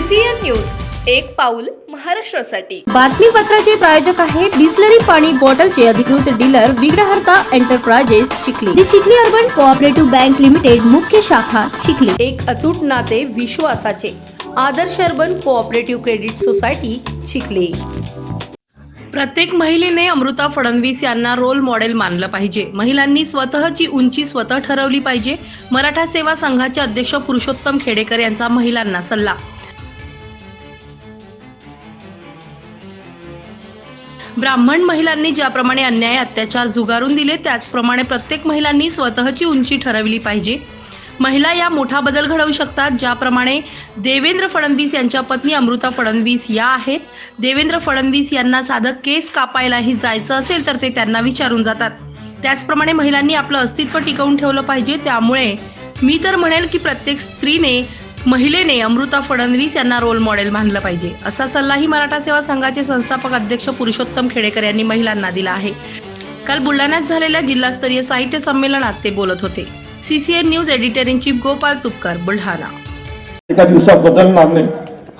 News एक पाऊल महाराष्ट्रासाठी. बातमीपत्राचे प्रायोजक आहे बिस्लरी पाणी बॉटलचे अधिकृत dealer Vighnaharta enterprises Chikhli. The Chikhli urban cooperative bank limited मुख्य शाखा चिखली. एक अतूट नाते विश्वासाचे Adarsh urban cooperative credit society Chikhli. प्रत्येक महिलेने अमृता फडणवीस यांना रोल मॉडेल मानलं पाहिजे. महिलांनी स्वतःची उंची स्वतः ठरवली पाहिजे. मराठा सेवा संघाचे अध्यक्ष पुरुषोत्तम खेडेकर यांचा महिलांना सल्ला. ब्राह्मण महिलांनी ज्याप्रमाणे अन्याय अत्याचार झुगारून दिले त्याचप्रमाणे प्रत्येक महिलांनी स्वतःची उंची ठरवली पाहिजे. महिला या मोठा बदल घडवू शकतात ज्याप्रमाणे देवेंद्र फडणवीस यांच्या पत्नी अमृता फडणवीस या आहेत. देवेंद्र फडणवीस यांना साधं केस कापायलाही जायचं असेल तर ते त्यांना विचारून जातात. त्याचप्रमाणे महिलांनी आपलं अस्तित्व टिकवून ठेवलं पाहिजे. त्यामुळे मी तर म्हणेल की प्रत्येक स्त्रीने महिलेने अमृता फडणवीस यांना रोल मॉडेल मानलं पाहिजे. असा सल्लाही मराठा सेवा संघाचे संस्थापक अध्यक्ष पुरुषोत्तम खेडेकर यांनी महिलांना दिला आहे. काल बुलढाण्यात झालेल्या जिल्हास्तरीय साहित्य संमेलनात ते बोलत होते. CCN news editor in chief Gopal Tupkar Buldhana. एका दिवसात बदलणार नाही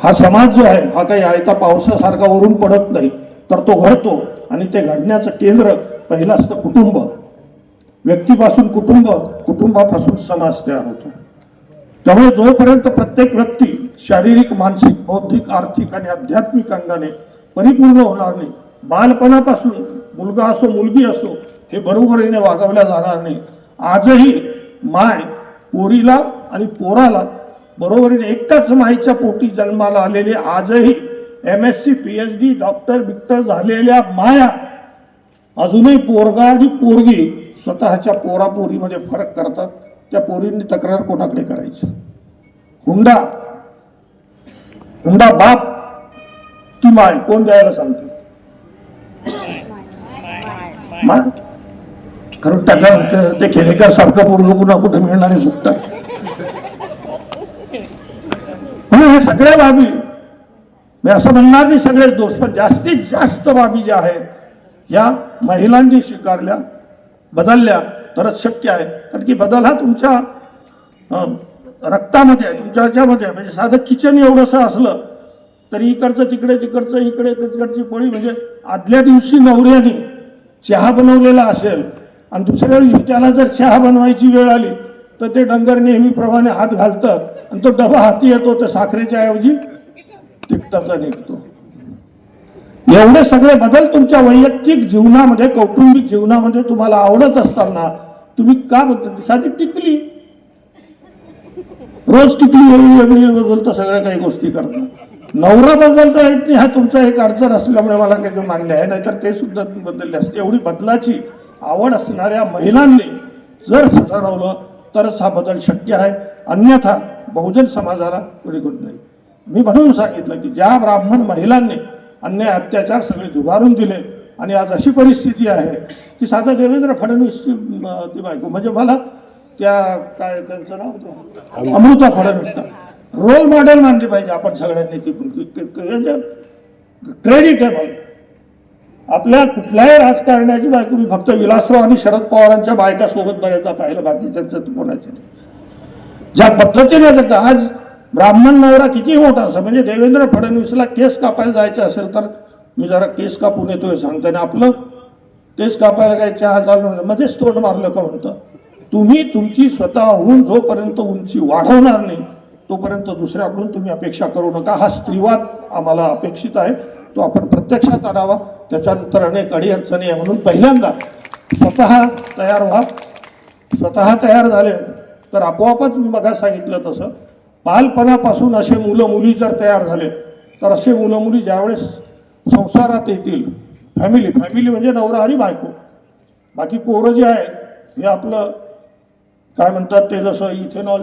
हा समाज जो आहे हा काही आयता पावसासारखा वरून पडत नाही तर तो घडतो आणि ते घडण्याचं केंद्र पहिलं असतं कुटुंब. व्यक्तीपासून कुटुंब कुटुंबापासून समाज तयार होतो. त्यामुळे जोपर्यंत प्रत्येक व्यक्ती शारीरिक मानसिक बौद्धिक आर्थिक आणि आध्यात्मिक अंगाने परिपूर्ण होणार नाही बालपणापासून मुलगा असो मुलगी असो हे बरोबरीने वागवल्या जाणार नाही. आजही माय पोरीला आणि पोराला बरोबरीने एकाच माईच्या पोटी जन्माला आलेले आजही M S C P H D doctor Victor झालेल्या माया अजूनही पोरगा आणि पोरगी स्वतःच्या पोरापोरीमध्ये फरक करतात. त्या पोरींनी तक्रार कोणाकडे करायची? हुंडा हुंडा बाप की माय कोण द्यायला सांगते माय कारण त्याच्या ते खेडेकर सारखं पोरग पुन्हा कुठे मिळणार आहे म्हणून हे सगळ्या बाबी मी असं म्हणणार नाही सगळे दोष पण जास्तीत जास्त बाबी ज्या आहेत या महिलांनी स्वीकारल्या बदलल्या तरच शक्य आहे कारण की बदल हा तुमच्या रक्तामध्ये आहे तुमच्या ह्याच्यामध्ये आहे. म्हणजे साधं किचन एवढंसं असलं तरी इकडचं तिकडे तिकडचं इकडे तिकडची पोळी म्हणजे आदल्या दिवशी नवऱ्याने चहा बनवलेला असेल आणि दुसऱ्या दिवशी त्याला जर चहा बनवायची वेळ आली तर ते डंगर नेहमीप्रमाणे हात घालतं आणि तो डबा हाती येतो तर साखरेच्या ऐवजी तिखटाचा निघतो. एवढे सगळे बदल तुमच्या वैयक्तिक जीवनामध्ये कौटुंबिक जीवनामध्ये तुम्हाला आवडत असताना तुम्ही का बदल साधी टिकली. रोज टिकली वेगळी वेगळी बदलतं सगळ्या काही गोष्टी करतात नवरा बदलता येत नाही हा तुमचा एक अडचण असल्यामुळे मला काही मागले आहे. नाहीतर ते सुद्धा बदलले असते. एवढी बदलाची आवड असणाऱ्या महिलांनी जर सुधारवलं तरच हा बदल शक्य आहे. अन्यथा बहुजन समाजाला पुढे होत नाही. मी म्हणून सांगितलं की ज्या ब्राह्मण महिलांनी अन्याय अत्याचार सगळे झुगारून दिले आणि आज अशी परिस्थिती आहे की साधा देवेंद्र फडणवीसची ती बायको म्हणजे मला त्या काय त्यांचं नाव होतं? अमृता फडणवीस रोल मॉडेल मानली पाहिजे आपण सगळ्यांनी ती क्रेडिटेबल आपल्या कुठल्याही राजकारण्याची बायको मी फक्त विलासराव आणि शरद पवारांच्या बायका सोबत बऱ्याचदा पाहिलं तर कोणाच्या. ज्या पद्धतीने जातं आज ब्राह्मण नवरा किती मोठा असं म्हणजे देवेंद्र फडणवीसला केस कापायला जायचं असेल तर मी जरा केस कापून येतोय सांगताना आपलं केस कापायला काय चहा चालू. मध्येच तोंड मारलं का म्हणतं तुम्ही तुमची स्वतःहून जोपर्यंत उंची वाढवणार नाही तोपर्यंत दुसऱ्याकडून तुम्ही अपेक्षा करू नका. हा स्त्रीवाद आम्हाला अपेक्षित आहे. तो आपण प्रत्यक्षात आणावा. त्याच्यानंतर अनेक अडीअडचणी आहे म्हणून पहिल्यांदा स्वतः तयार व्हा. स्वतः तयार झाले तर आपोआपच मी मगा सांगितलं तसं. बालपणापासून असे मुलं मुली जर तयार झाले तर असे मुलं मुली ज्यावेळेस संसारात येतील फॅमिली फॅमिली म्हणजे नवरा आणि बायको. बाकी पोरं जे आहेत हे आपलं काय म्हणतात ते जसं इथेनॉल